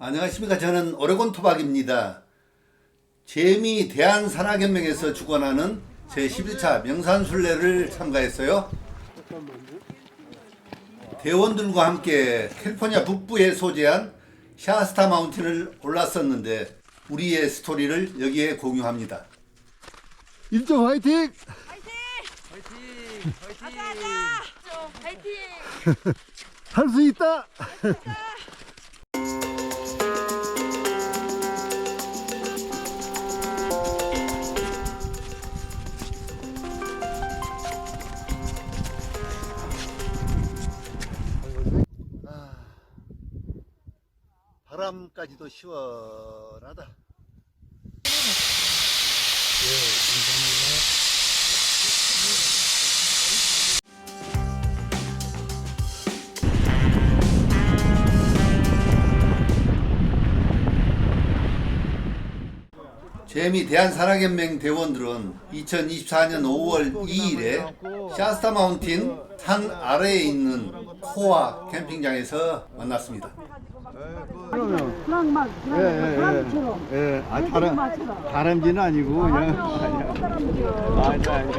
안녕하십니까. 저는 오레곤 토박입니다. 재미 대한산악연맹에서 주관하는 제11차 명산순례를 참가했어요. 대원들과 함께 캘리포니아 북부에 소재한 샤스타 마운틴을 올랐었는데 우리의 스토리를 여기에 공유합니다. 일정 화이팅! 가자 좀 파이팅 할 수 있다! 아, 바람까지도 시원하다. 재미 대한산악연맹 대원들은 2024년 5월 2일에 샤스타 마운틴 산 아래에 있는 코아 캠핑장에서 만났습니다. 그냥 막 예, 그냥 예, 바람처럼 예. 예, 아, 다람. 다람쥐는 아니고, 그냥. 아니요 아니, 아니.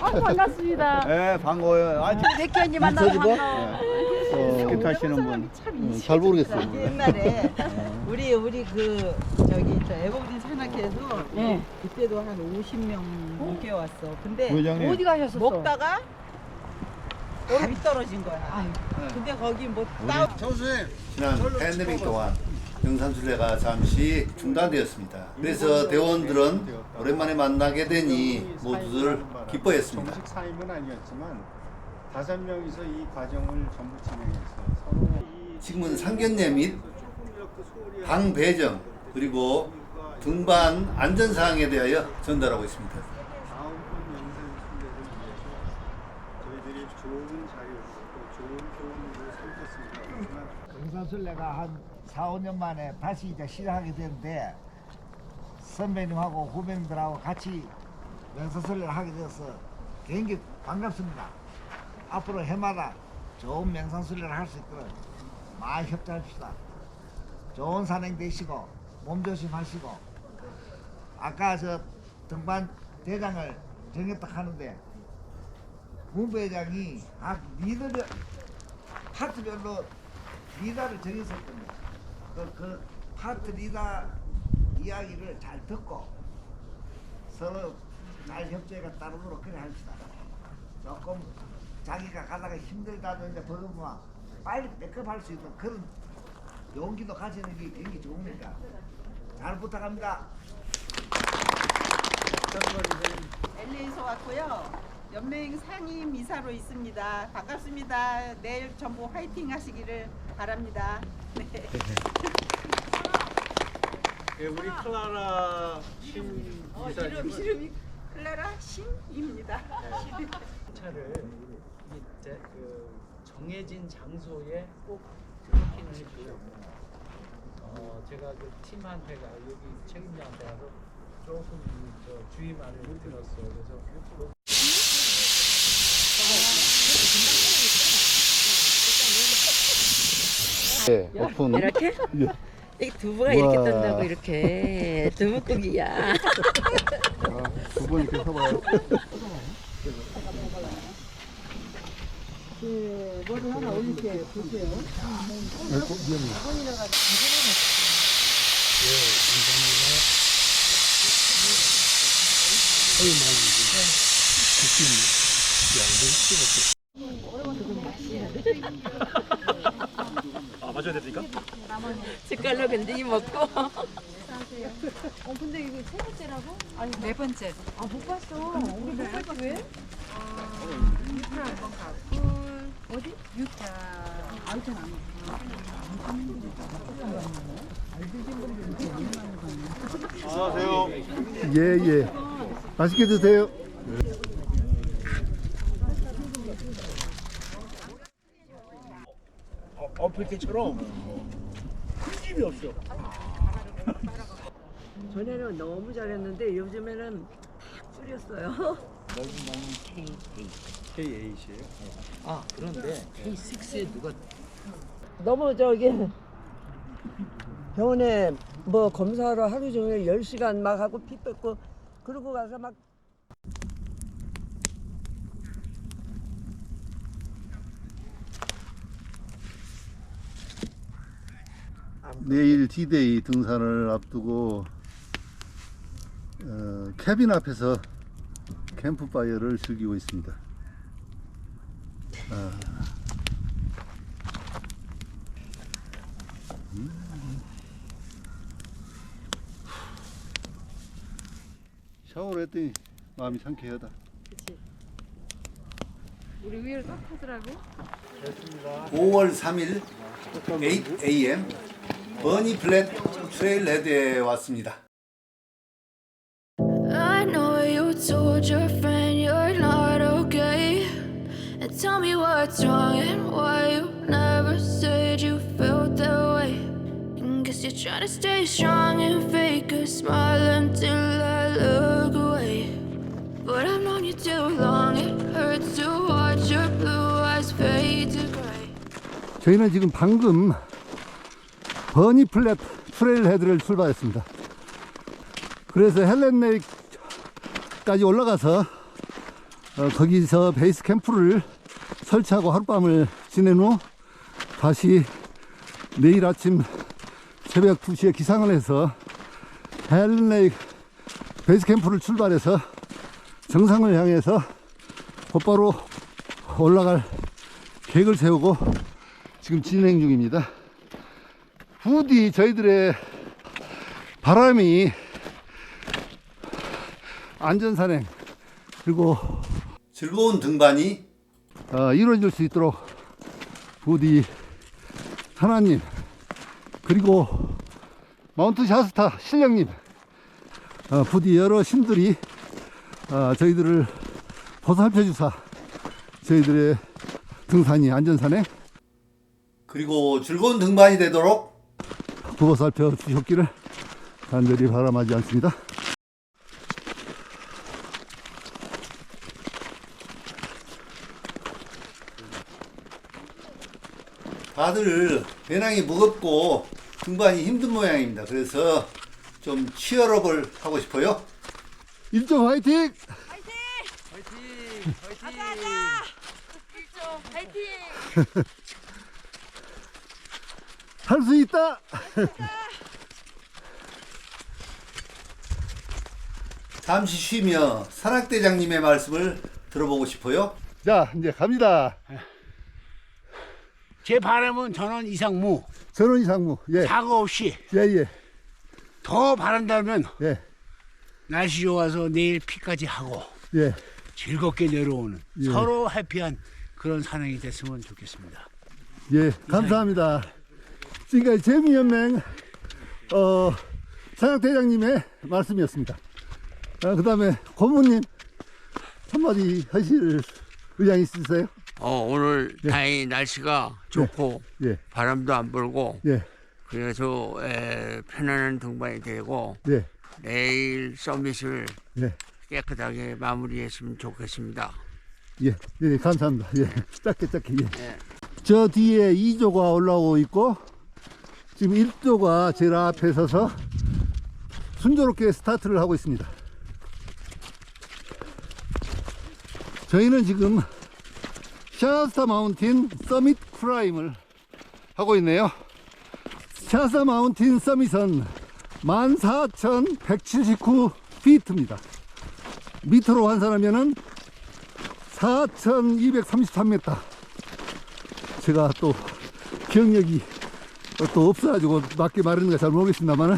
아 반갑습니다 예, 반가워요. 아, 백희 언니 만나서 인터뷰? 반가워 어, 기 타시는 분. 음, 잘 모르겠어요. 옛날에 우리 우리 그 저기 저 에버그린 산악회에서 예. 그때도 한 50명 넘게 왔어. 근데 부회장님. 어디 가셨었어? 먹다가 얼음이 떨어진 거야. 근데 거기 뭐 따, 지난 팬데믹 동안 명산순례가 잠시 중단되었습니다. 그래서 대원들은 오랜만에 만나게 되니 모두들 기뻐했습니다. 정식 사임은 아니었지만 다섯 명이서 이 과정을 전부 진행했어요. 서로 이 지금은 상견례 및 방배정 그리고 등반 안전 사항에 대하여 전달하고 있습니다. 다음번 영상 순례를 위해서 저희들이 좋은 자료 또 좋은 교훈을 삼겠습니다. 그렇지만 경산술래가 한 4, 5년 만에 다시 이제 시작하게 되는데 선배님하고 후배님들하고 같이 명사술래를 하게 되어서 굉장히 반갑습니다. 앞으로 해마다 좋은 명산술래를 할 수 있도록 많이 협조합시다. 좋은 산행 되시고 몸 조심하시고 아까 저 등반 대장을 정했다 하는데 문부회장이 각 리더별 파트별로 리더를 정했었거든요. 그, 그 파트 리더 이야기를 잘 듣고 서로 잘 협조해가 따르도록 그래 합시다. 조금 자기가 가다가 힘들다든지 버금마 빨리 백업할 수 있는 그런 용기도 가지는 게 굉장히 좋으니까 잘 부탁합니다. LA에서 왔고요. 연맹 상임 이사로 있습니다. 반갑습니다. 내일 전부 화이팅 하시기를 바랍니다. 네. 예, 우리 클라라 신 어, 이사님 이름 이름이 클라라 신입니다. 차를 이제 그 정해진 장소에 꼭 파킹을 해주셨고 어 제가 그 팀한테 가 여기 책임자한테 가서 조금 저 주의만을 들었어요. 그래서 예, 오픈. 이렇게? 이 두부가 이렇게 뜬다고 이렇게. 두부국이야. 두분 이렇게 서봐요. 머리 하나 올릴게요. 보세요 숟갈로 근데 이 먹고 어 근데 이거 세 번째라고? 아니 네 번째 아 못 봤어 우리 못 봤어 왜? 유타 한번 가고 어디? 유타 아 유타 안 안녕하세요. 예, 예. 맛있게 드세요. 때처럼 큰 집이 없어. 전에는 너무 잘했는데 요즘에는 탁 줄였어요 K8이에요. 아 그런데 K6에 누가 너무 저기 병원에 뭐 검사하러 하루 종일 10시간 막 하고 피 뺏고 그러고 가서 막 내일 D-Day 등산을 앞두고 어, 캐빈 앞에서 캠프파이어를 즐기고 있습니다. 아. 음. 샤워를 했더니 마음이 상쾌하다. 우리 위로 딱 하더라고. 5월 3일 8 a.m. 버니 플랫 트레일 레드에 왔습니다. I know you told your friend you're not okay. And tell me what's wrong and why you never said you felt that way. And guess you're trying to stay strong and fake a smile until I look away. But I've known you too long, it hurts to watch your blue eyes fade to gray. 저희는 지금 방금 버니 플랫 트레일 헤드를 출발했습니다. 그래서 헬렌 레이크까지 올라가서 어, 거기서 베이스 캠프를 설치하고 하룻밤을 지낸 후 다시 내일 아침 새벽 2시에 기상을 해서 헬렌 레이크 베이스 캠프를 출발해서 정상을 향해서 곧바로 올라갈 계획을 세우고 지금 진행 중입니다. 부디 저희들의 바람이 안전산행 그리고 즐거운 등반이 어, 이루어질 수 있도록 부디 하나님 그리고 마운트 샤스타 신령님 어, 부디 여러 신들이 어, 저희들을 보살펴 주사 저희들의 등산이 안전산행. 그리고 즐거운 등반이 되도록 보살펴 주셨기를 간절히 바람하지 않습니다. 다들 배낭이 무겁고 등반이 힘든 모양입니다. 그래서 좀 치열업을 하고 싶어요. 일정 화이팅! 할 수 있다! 잠시 쉬며 산악대장님의 말씀을 들어보고 싶어요. 자, 이제 갑니다. 제 바람은 전원 이상 무 전원 이상무. 예, 사고 없이 예, 예, 더 바란다면 예, 날씨 좋아서 내일 피까지 하고 예. 즐겁게 내려오는 예. 서로 해피한 그런 산행이 됐으면 좋겠습니다. 예, 감사합니다. 지금까지 재미연맹, 어, 사장대장님의 말씀이었습니다. 그 다음에 고모님, 한마디 하실 의향 있으세요? 어, 오늘 다행히 날씨가 좋고 예, 바람도 안 불고 예, 그래서 에, 편안한 등반이 되고 예, 내일 서밋을 예, 깨끗하게 마무리했으면 좋겠습니다. 예, 예, 감사합니다. 예, 짧게 짧게, 예. 예. 저 뒤에 2조가 올라오고 있고, 지금 1조가 제일 앞에 서서 순조롭게 스타트를 하고 있습니다. 저희는 지금 샤스타 마운틴 서밋 크라임을 하고 있네요. 샤스타 마운틴 서밋은 14,179피트입니다. 미터로 환산하면은 4,233m. 제가 또 기억력이 또 없어가지고 맞게 말하는 잘 모르겠습니다만은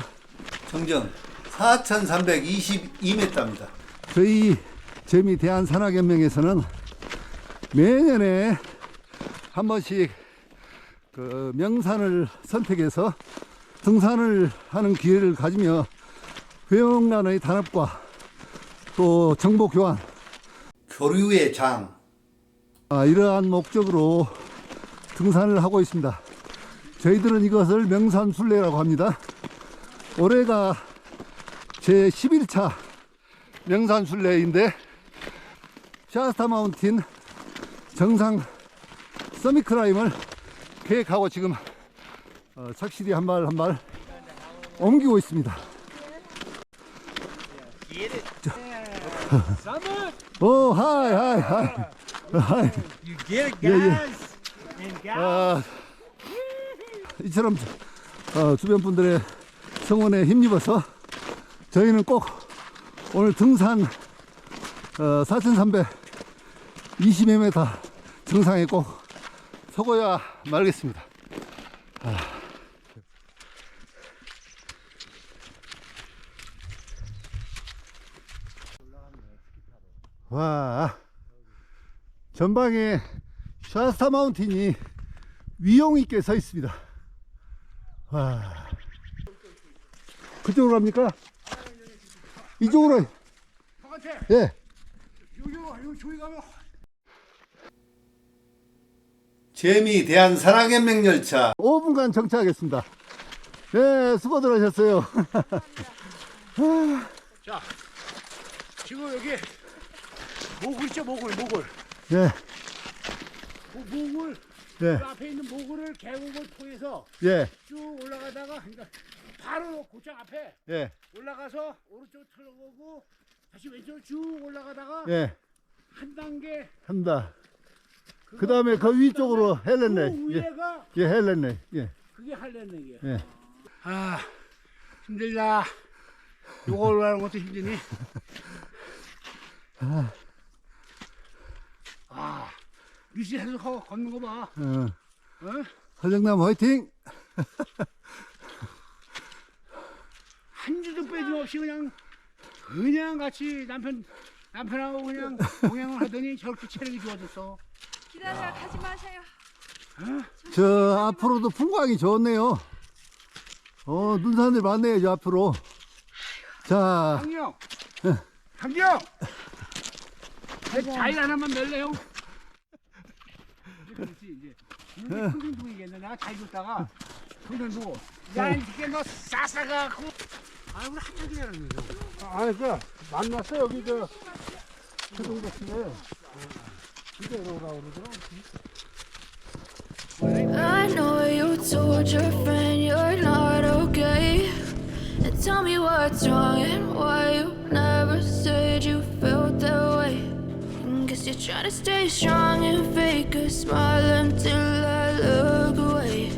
정정 4,322m입니다. 저희 재미 대한산악연맹에서는 매년에 한 번씩 그 명산을 선택해서 등산을 하는 기회를 가지며 회원 간의 단합과 또 정보 교환 교류의 장 아, 이러한 목적으로 등산을 하고 있습니다. 저희들은 이것을 명산순례라고 합니다. 올해가 제 11차 명산순례인데 샤스타 마운틴 정상 서밋 클라임을 계획하고 지금 어, 착실히 한 발 한 발 옮기고 있습니다. 오, 하이, 하이, 하이. 하이. 예, 예. 아, 이처럼 어, 주변 분들의 성원에 힘입어서 저희는 꼭 오늘 등산 어, 4,320m 정상에 꼭 서고야 말겠습니다. 아. 와, 전방에 샤스타 마운틴이 위용 있게 서 있습니다. 와, 그쪽으로 갑니까? 이쪽으로. 예. 재미 대한 사랑의 맹열차 5분간 정차하겠습니다. 네, 수고들 하셨어요. 지금 여기 모굴 있죠 모굴 모굴 예, 그 모굴 예, 그 앞에 있는 모굴을 계곡을 통해서 예, 쭉 올라가다가 그러니까 바로 고창 앞에 예, 올라가서 오른쪽 틀어보고 다시 왼쪽으로 쭉 올라가다가 예, 한 단계 한다. 그 다음에 그 위쪽으로 그 헬렌네. 예, 위에가 예, 헬렌네. 예, 그게 게. 예. 아 힘들다. 요거 올라가는 것도 힘드니. 아 미시에서 거- 걷는 거 봐. 어, 어? 허정남 화이팅! 한 주도 빼짐없이 그냥 그냥 같이 남편 남편하고 그냥 동행을 하더니 저렇게 체력이 좋아졌어. 기다려 가지 마세요. 저 앞으로도 풍광이 좋네요. 어, 눈산을 많네요, 저 앞으로. 자, 강경, 강경. 내 자일 하나만 낼래요? 그렇지 이제. 이제 평등둥이겠네. 내가 잘 줬다가 평등둥. 야 이게 너 싸싸가고. 아 우리 한참 기다렸는데. 아 그러니까 만났어 여기 저 초등부 팀에. 진짜 오라고 그러더라고. I know you told your friend you're not okay. And tell me what's wrong and why you never said you. You're trying to stay strong and fake a smile until I look away.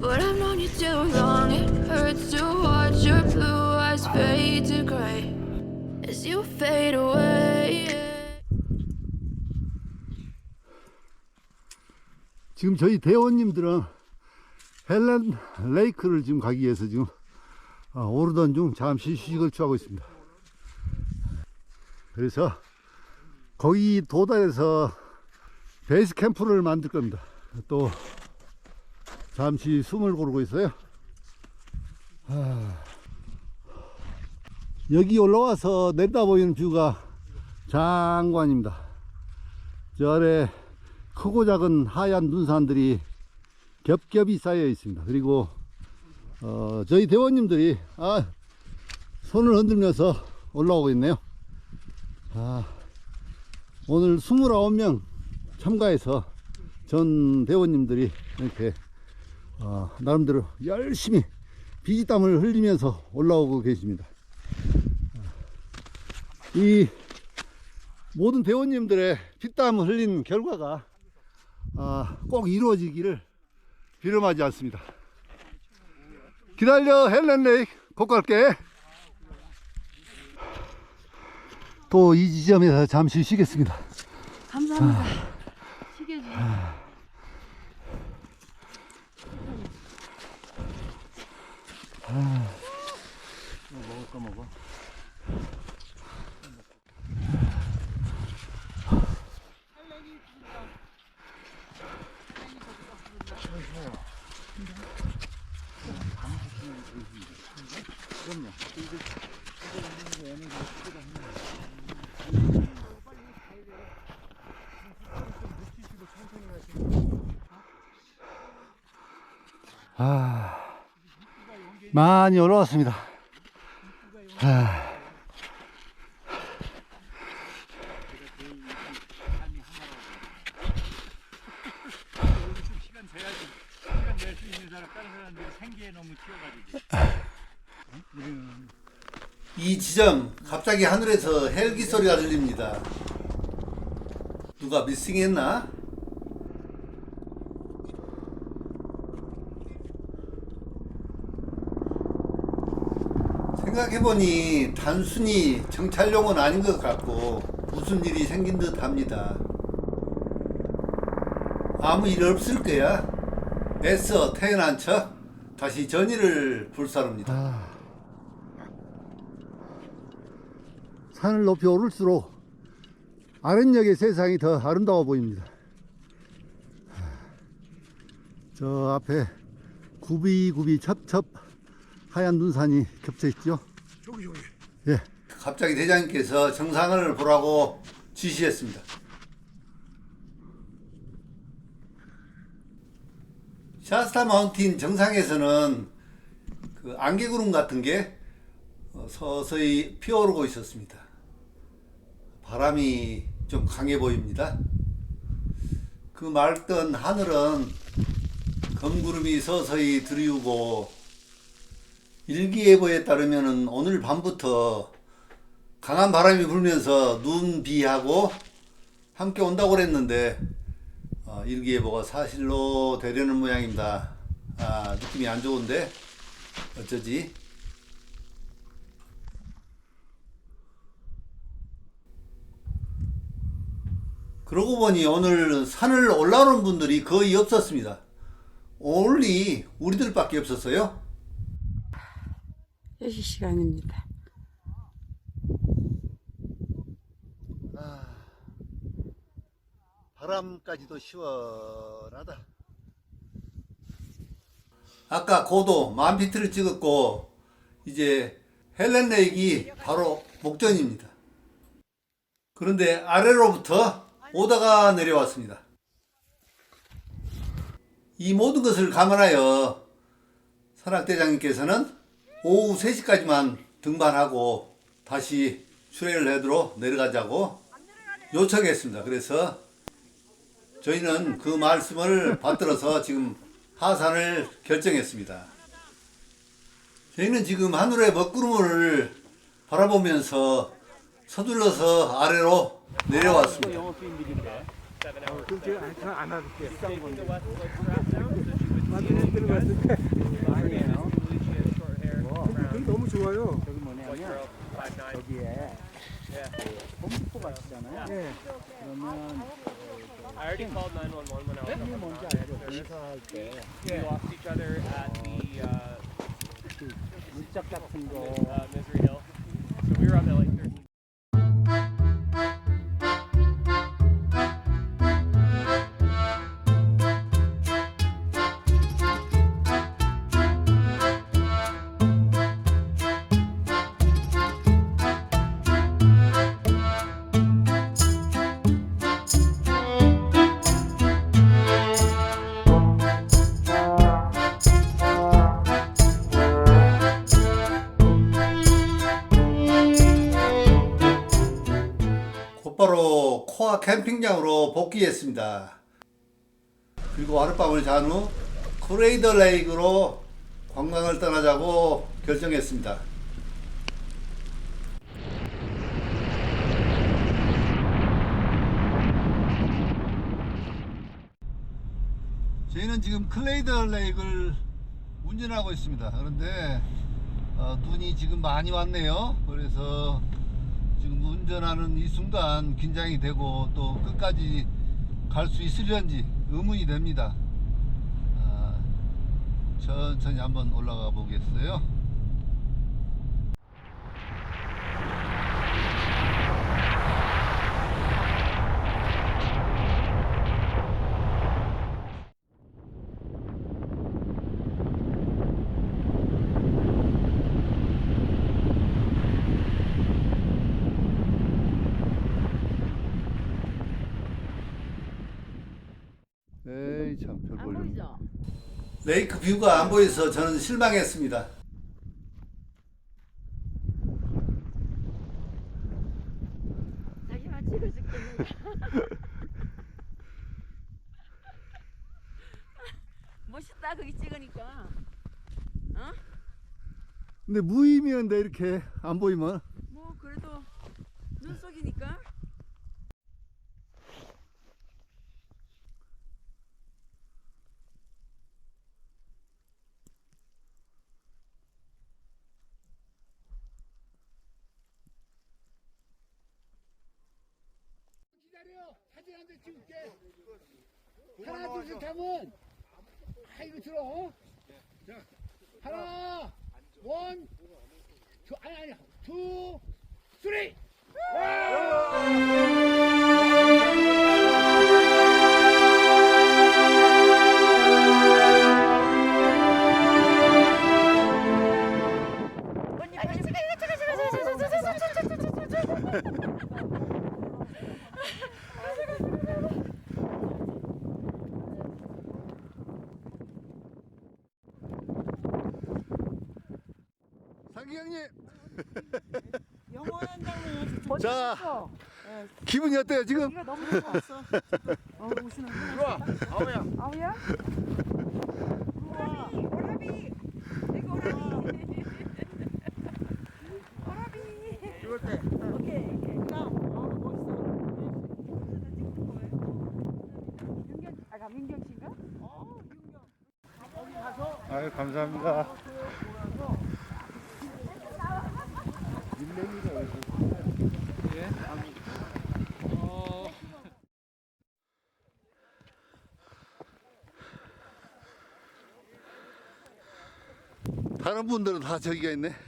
But I've known you too long, it hurts to watch your blue eyes fade to gray as you fade away. 지금 저희 대원님들은 헬렌 레이크를 지금 가기 위해서 지금 어, 오르던 중 잠시 휴식을 취하고 있습니다. 그래서 거기 도달해서 베이스 캠프를 만들 겁니다. 또 잠시 숨을 고르고 있어요. 아, 여기 올라와서 내다 보이는 뷰가 장관입니다. 저 아래 크고 작은 하얀 눈산들이 겹겹이 쌓여 있습니다. 그리고 어, 저희 대원님들이 아, 손을 흔들면서 올라오고 있네요. 아, 오늘 29명 참가해서 전 대원님들이 이렇게 어, 나름대로 열심히 비지땀을 흘리면서 올라오고 계십니다. 이 모든 대원님들의 피땀을 흘린 결과가 아, 꼭 이루어지기를 비름하지 않습니다. 기다려 헬렌 레이크 곧 갈게. 또 이 지점에서 잠시 쉬겠습니다. 감사합니다. 시계 주세요. 먹을 거 먹어. 아, 많이 올라왔습니다. 아. 이 지점 갑자기 하늘에서 헬기 소리가 들립니다. 누가 미싱했나? 생각해보니 단순히 정찰용은 아닌 것 같고 무슨 일이 생긴 듯 합니다. 아무 일 없을 거야. 애써 태어난 척 다시 전의를 불사릅니다. 아, 산을 높이 오를수록 아랫역의 세상이 더 아름다워 보입니다. 저 앞에 구비구비 첩첩 하얀 눈산이 겹쳐 있죠. 저기 저기 예, 갑자기 대장님께서 정상을 보라고 지시했습니다. 샤스타 마운틴 정상에서는 그 안개구름 같은 게 어, 서서히 피어오르고 있었습니다. 바람이 좀 강해 보입니다. 그 맑던 하늘은 검구름이 서서히 들이우고 일기예보에 따르면 오늘 밤부터 강한 바람이 불면서 눈, 비하고 함께 온다고 그랬는데 어, 일기예보가 사실로 되려는 모양입니다. 아, 느낌이 안 좋은데 어쩌지? 그러고 보니 오늘 산을 올라오는 분들이 거의 없었습니다. only 우리들밖에 없었어요. 6시 시간입니다. 바람까지도 시원하다. 아까 고도 만 피트를 찍었고 이제 헬렌 레이크 바로 목전입니다. 그런데 아래로부터 오다가 내려왔습니다. 이 모든 것을 감안하여 산악대장님께서는 오후 3시까지만 등반하고 다시 트레일 헤드로 내려가자고 요청했습니다. 그래서 저희는 그 말씀을 받들어서 지금 하산을 결정했습니다. 저희는 지금 하늘의 먹구름을 바라보면서 서둘러서 아래로 내려왔습니다. 그게 너무 좋아요. 저기 뭐냐면 저기에 홈프가 있잖아요. 그러면 I already called 911 when I was 이게 뭔지 알죠? 공사할 때 We lost each other at the uh, 물짝 같은 거 uh, Misery Hill. So we were up at like 아 캠핑장으로 복귀했습니다. 그리고 하룻밤을 잔 후 크레이더 레이크로 관광을 떠나자고 결정했습니다. 저희는 지금 클레이더 레이크를 운전하고 있습니다. 그런데 어, 눈이 지금 많이 왔네요. 그래서 운전하는 이 순간 긴장이 되고 또 끝까지 갈 수 있으려는지 의문이 됩니다. 아, 천천히 한번 올라가 보겠어요. 에이 참 별 볼륨. 레이크 뷰가 안 보여서 저는 실망했습니다. 자기만 찍어줄게. 멋있다 거기 찍으니까. 어? 근데 무의미한데 이렇게 안 보이면 뭐 그래도 눈 속이니까. 기다려. 사진 한 장 찍을게. 하나, 둘, 셋 하면. 아, 이거 들어. 어? 자, 하나, 원, 투, 아니, 아니, 감사합니다. 다른 분들은 다 저기가 있네.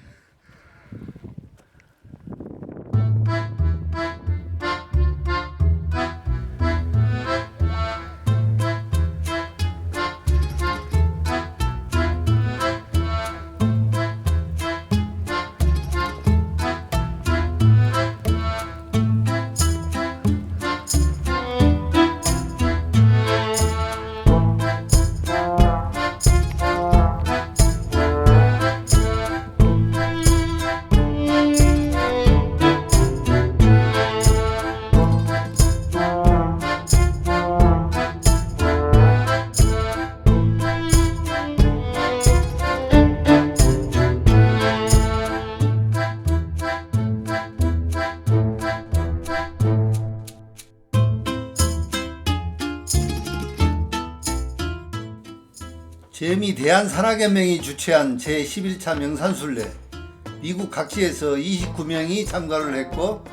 대한산악연맹이 주최한 제11차 명산순례 미국 각지에서 29명이 참가를 했고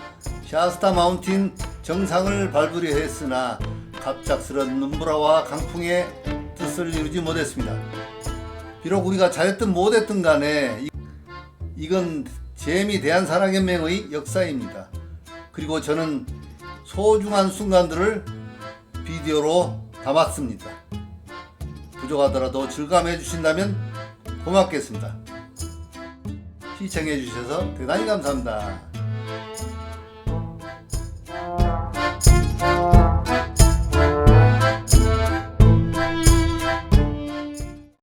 샤스타 마운틴 정상을 밟으려 했으나 갑작스런 눈보라와 강풍에 뜻을 이루지 못했습니다. 비록 우리가 잘했든 못했든 간에 이- 이건 재미 대한산악연맹의 역사입니다. 그리고 저는 소중한 순간들을 비디오로 담았습니다. 부족하더라도 즐감해 주신다면 고맙겠습니다. 시청해 주셔서 대단히 감사합니다.